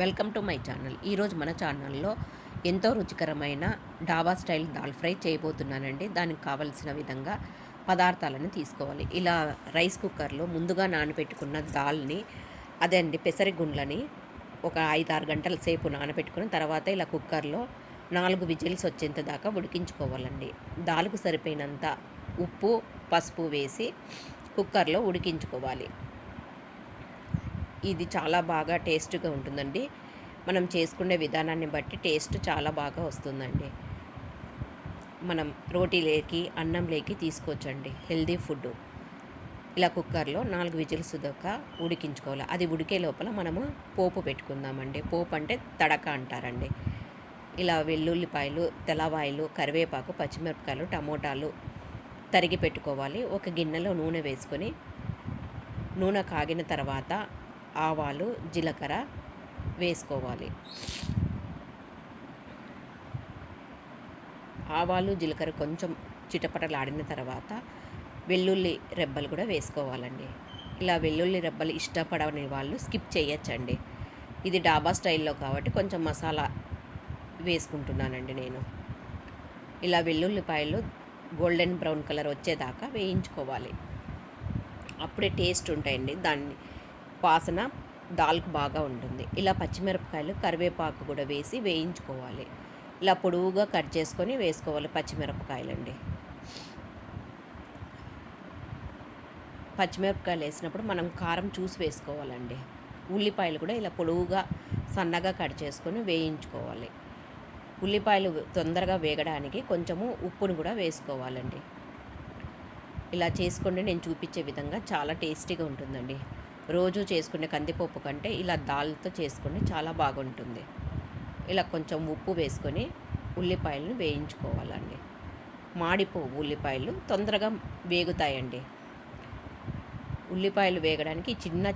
Welcome to my channel. ఈరోజు మన ఛానల్లో ఎంతో రుచికరమైన డాబా స్టైల్ దాల్ ఫ్రై చేయబోతున్నానండి. దానికి కావలసిన విధంగా పదార్థాలను తీసుకోవాలి. ఇలా రైస్ కుక్కర్లో ముందుగా నానబెట్టుకున్న దాల్ని అదే అండి పెసరిగుండ్లని ఒక ఐదు ఆరు గంటల సేపు నానబెట్టుకుని తర్వాత ఇలా కుక్కర్లో నాలుగు విజిల్స్ వచ్చేంత దాకా ఉడికించుకోవాలండి. దాల్కు సరిపోయినంత ఉప్పు పసుపు వేసి కుక్కర్లో ఉడికించుకోవాలి. ఇది చాలా బాగా టేస్ట్గా ఉంటుందండి. మనం చేసుకునే విధానాన్ని బట్టి టేస్ట్ చాలా బాగా వస్తుందండి. మనం రోటీలేకి అన్నంలోకి తీసుకోవచ్చండి. హెల్దీ ఫుడ్ ఇలా కుక్కర్లో నాలుగు విజిల్స్ దాకా ఉడికించుకోవాలి. అది ఉడికే లోపల మనము పోపు పెట్టుకుందామండి. పోపు అంటే తడక అంటారండి. ఇలా వెల్లుల్లిపాయలు తెల్లవాయలు కరివేపాకు పచ్చిమిరపకాయలు టమోటాలు తరిగి పెట్టుకోవాలి. ఒక గిన్నెలో నూనె వేసుకొని నూనె కాగిన తర్వాత ఆవాలు జీలకర్ర వేసుకోవాలి. ఆవాలు జీలకర్ర కొంచెం చిటపటలాడిన తర్వాత వెల్లుల్లి రెబ్బలు కూడా వేసుకోవాలండి. ఇలా వెల్లుల్లి రెబ్బలు ఇష్టపడని వాళ్ళు స్కిప్ చేయొచ్చండి. ఇది డాబా స్టైల్లో కాబట్టి కొంచెం మసాలా వేసుకుంటున్నానండి నేను. ఇలా వెల్లుల్లిపాయలు గోల్డెన్ బ్రౌన్ కలర్ వచ్చేదాకా వేయించుకోవాలి. అప్పుడే టేస్ట్ ఉంటాయండి. దాన్ని వాసన దాల్కు బాగా ఉంటుంది. ఇలా పచ్చిమిరపకాయలు కరివేపాకు కూడా వేసి వేయించుకోవాలి. ఇలా పొడవుగా కట్ చేసుకొని వేసుకోవాలి పచ్చిమిరపకాయలండి. పచ్చిమిరపకాయలు వేసినప్పుడు మనం కారం చూసి వేసుకోవాలండి. ఉల్లిపాయలు కూడా ఇలా పొడవుగా సన్నగా కట్ చేసుకొని వేయించుకోవాలి. ఉల్లిపాయలు తొందరగా వేగడానికి కొంచెము ఉప్పును కూడా వేసుకోవాలండి. ఇలా చేసుకోండి నేను చూపించే విధంగా చాలా టేస్టీగా ఉంటుందండి. రోజు చేసుకునే కందిపప్పు కంటే ఇలా దాల్తో చేసుకుని చాలా బాగుంటుంది. ఇలా కొంచెం ఉప్పు వేసుకొని ఉల్లిపాయలను వేయించుకోవాలండి. మాడిపోవు ఉల్లిపాయలు తొందరగా వేగుతాయండి. ఉల్లిపాయలు వేగడానికి చిన్న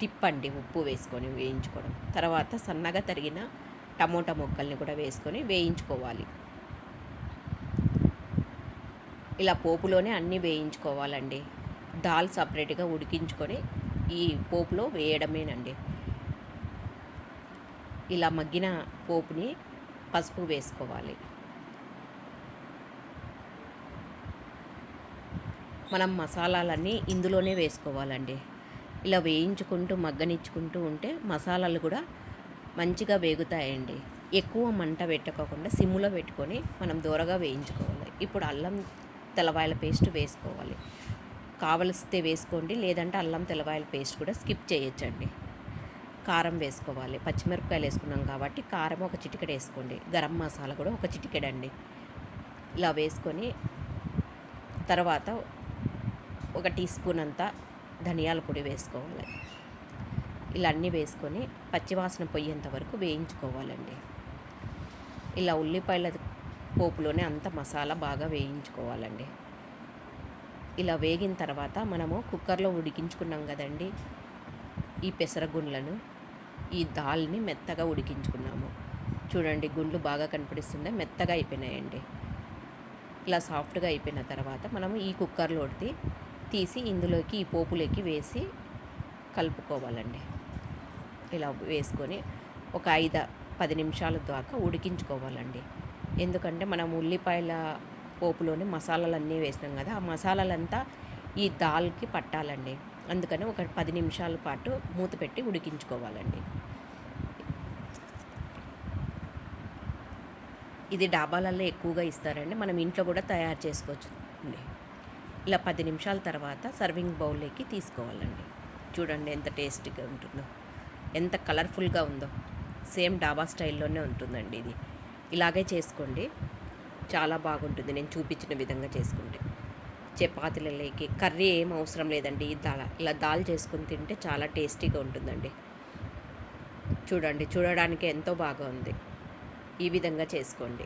టిప్ అండి ఉప్పు వేసుకొని వేయించుకోవడం. తర్వాత సన్నగా తరిగిన టమోటా ముక్కల్ని కూడా వేసుకొని వేయించుకోవాలి. ఇలా పోపులోనే అన్నీ వేయించుకోవాలండి. దాల్ సపరేట్గా ఉడికించుకొని ఈ పోపులో వేయడమేనండి. ఇలా మగ్గిన పోపుని పసుపు వేసుకోవాలి. మనం మసాలాలన్నీ ఇందులోనే వేసుకోవాలండి. ఇలా వేయించుకుంటూ మగ్గనిచ్చుకుంటూ ఉంటే మసాలాలు కూడా మంచిగా వేగుతాయండి. ఎక్కువ మంట పెట్టుకోకుండా సిమ్లో పెట్టుకొని మనం దూరగా వేయించుకోవాలి. ఇప్పుడు అల్లం తెల్లవాయల పేస్ట్ వేసుకోవాలి. కావలిస్తే వేసుకోండి లేదంటే అల్లం తెల్లవాయల పేస్ట్ కూడా స్కిప్ చేయొచ్చండి. కారం వేసుకోవాలి. పచ్చిమిరపకాయలు వేసుకున్నాం కాబట్టి కారం ఒక చిటికెడ వేసుకోండి. గరం మసాలా కూడా ఒక చిటికెడండి. ఇలా వేసుకొని తర్వాత ఒక టీ స్పూన్ అంతా ధనియాల పొడి వేసుకోవాలి. ఇలా అన్నీ వేసుకొని పచ్చివాసన పొయ్యేంత వరకు వేయించుకోవాలండి. ఇలా ఉల్లిపాయల పోపులోనే అంత మసాలా బాగా వేయించుకోవాలండి. ఇలా వేగిన తర్వాత మనము కుక్కర్లో ఉడికించుకున్నాం కదండి ఈ పెసరగుండ్లను ఈ దాల్ని మెత్తగా ఉడికించుకున్నాము. చూడండి గుండ్లు బాగా కనపడిస్తుండే మెత్తగా అయిపోయినాయండి. ఇలా సాఫ్ట్గా అయిపోయిన తర్వాత మనము ఈ కుక్కర్లో తీసి ఇందులోకి ఈ పోపులోకి వేసి కలుపుకోవాలండి. ఇలా వేసుకొని ఒక ఐదు పది నిమిషాల దాకా ఉడికించుకోవాలండి. ఎందుకంటే మనం ఉల్లిపాయల పోపులోని మసాలాలన్నీ వేసినాం కదా ఆ మసాలాలంతా ఈ దాల్కి పట్టాలండి. అందుకని ఒక పది నిమిషాల పాటు మూత పెట్టి ఉడికించుకోవాలండి. ఇది డాబాలలో ఎక్కువగా ఇస్తారండి. మనం ఇంట్లో కూడా తయారు చేసుకోవచ్చు. ఇలా పది నిమిషాల తర్వాత సర్వింగ్ బౌల్లోకి తీసుకోవాలండి. చూడండి ఎంత టేస్టీగా ఉంటుందో. ఎంత కలర్ఫుల్గా ఉందో. సేమ్ డాబా స్టైల్లోనే ఉంటుందండి ఇది. ఇలాగే చేసుకోండి. చాలా బాగుంటుంది నేను చూపించిన విధంగా చేసుకుంటే. చపాతీలలోకి కర్రీ ఏం అవసరం లేదండి. దాల్ ఇలా దాల్ చేసుకుని తింటే చాలా టేస్టీగా ఉంటుందండి. చూడండి చూడడానికి ఎంతో బాగా ఉంది ఈ విధంగా చేసుకోండి.